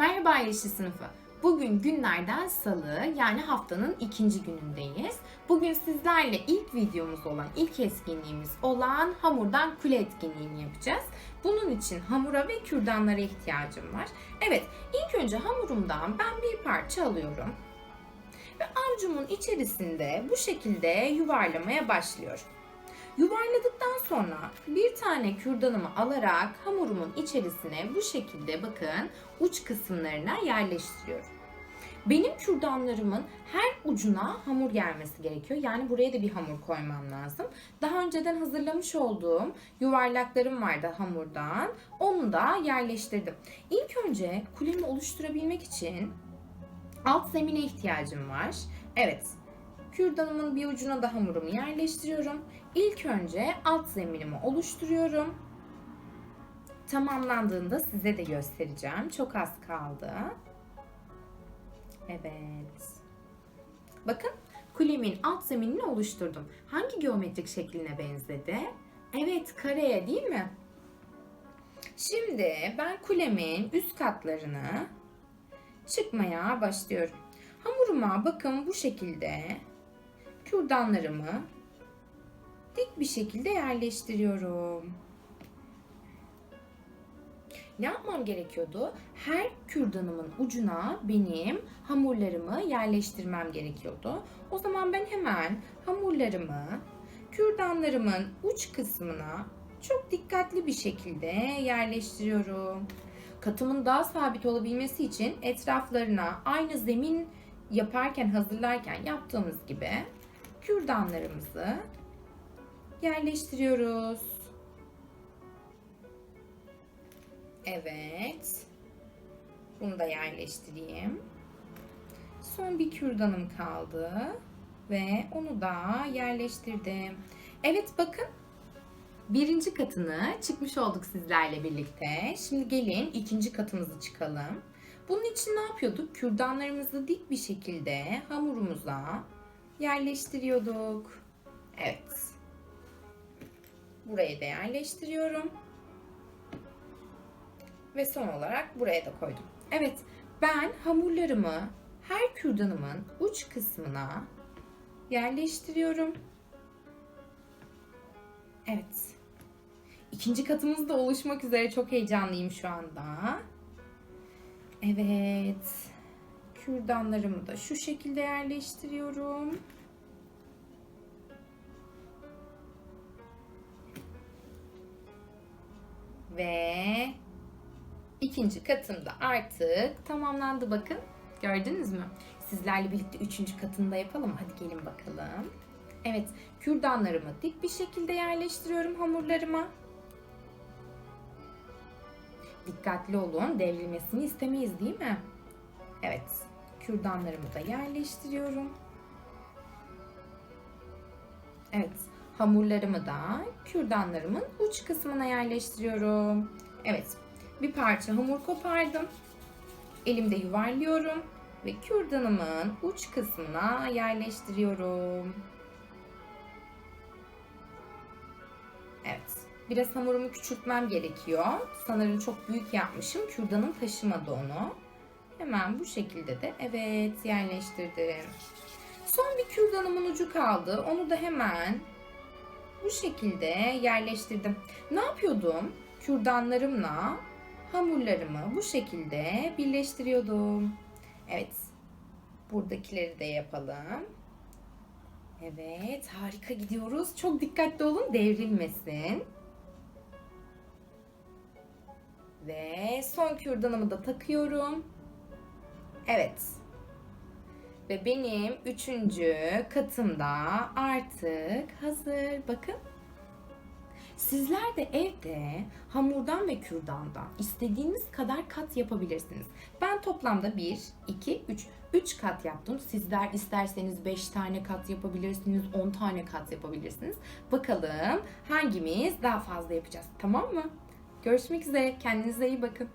Merhaba Yeşil Sınıfı. Bugün günlerden salı yani haftanın ikinci günündeyiz. Bugün sizlerle ilk videomuz olan, ilk etkinliğimiz olan hamurdan kule etkinliğini yapacağız. Bunun için hamura ve kürdanlara ihtiyacım var. Evet, ilk önce hamurumdan ben bir parça alıyorum. Ve avucumun içerisinde bu şekilde yuvarlamaya başlıyorum. Yuvarladıktan sonra bir tane kürdanımı alarak hamurumun içerisine bu şekilde bakın uç kısımlarına yerleştiriyorum. Benim kürdanlarımın her ucuna hamur gelmesi gerekiyor. Yani buraya da bir hamur koymam lazım. Daha önceden hazırlamış olduğum yuvarlaklarım vardı hamurdan. Onu da yerleştirdim. İlk önce kulemi oluşturabilmek için alt zemine ihtiyacım var. Evet, Kürdanımın bir ucuna da hamurumu yerleştiriyorum. İlk önce alt zeminimi oluşturuyorum. Tamamlandığında size de göstereceğim. Çok az kaldı. Evet. Bakın kulemin alt zeminini oluşturdum. Hangi geometrik şekline benzedi? Evet kareye değil mi? Şimdi ben kulemin üst katlarını çıkmaya başlıyorum. Hamuruma bakın bu şekilde kürdanlarımı dik bir şekilde yerleştiriyorum. Ne yapmam gerekiyordu? Her kürdanımın ucuna benim hamurlarımı yerleştirmem gerekiyordu. O zaman ben hemen hamurlarımı kürdanlarımın uç kısmına çok dikkatli bir şekilde yerleştiriyorum. Katımın daha sabit olabilmesi için etraflarına aynı zemin yaparken, hazırlarken yaptığımız gibi kürdanlarımızı yerleştiriyoruz. Evet. Bunu da yerleştireyim. Son bir kürdanım kaldı ve onu da yerleştirdim. Evet bakın. Birinci katını çıkmış olduk sizlerle birlikte. Şimdi gelin ikinci katımızı çıkalım. Bunun için ne yapıyorduk? Kürdanlarımızı dik bir şekilde hamurumuza yerleştiriyorduk. Evet. Buraya da yerleştiriyorum. Ve son olarak buraya da koydum. Evet, ben hamurlarımı her kürdanımın uç kısmına yerleştiriyorum. Evet. İkinci katımız da oluşmak üzere çok heyecanlıyım şu anda. Evet. Kürdanlarımı da şu şekilde yerleştiriyorum. Ve ikinci katım da artık tamamlandı bakın. Gördünüz mü? Sizlerle birlikte üçüncü katını da yapalım. Hadi gelin bakalım. Evet, kürdanlarımı dik bir şekilde yerleştiriyorum hamurlarıma. Dikkatli olun, devrilmesini istemeyiz değil mi? Evet, kürdanlarımı da yerleştiriyorum. Evet, hamurlarımı da kürdanlarımın uç kısmına yerleştiriyorum. Evet, bir parça hamur kopardım. Elimde yuvarlıyorum ve kürdanımın uç kısmına yerleştiriyorum. Evet, biraz hamurumu küçültmem gerekiyor. Sanırım çok büyük yapmışım. Kürdanım taşımadı onu. Hemen bu şekilde de evet yerleştirdim. Son bir kürdanımın ucu kaldı. Onu da hemen bu şekilde yerleştirdim. Ne yapıyordum? Kürdanlarımla hamurlarımı bu şekilde birleştiriyordum. Evet. Buradakileri de yapalım. Evet, harika gidiyoruz. Çok dikkatli olun, devrilmesin. Ve son kürdanımı da takıyorum. Evet. Ve benim üçüncü katımda artık hazır. Bakın. Sizler de evde hamurdan ve kürdandan istediğiniz kadar kat yapabilirsiniz. Ben toplamda 1, 2, 3, 3 kat yaptım. Sizler isterseniz 5 tane kat yapabilirsiniz, 10 tane kat yapabilirsiniz. Bakalım hangimiz daha fazla yapacağız. Tamam mı? Görüşmek üzere. Kendinize iyi bakın.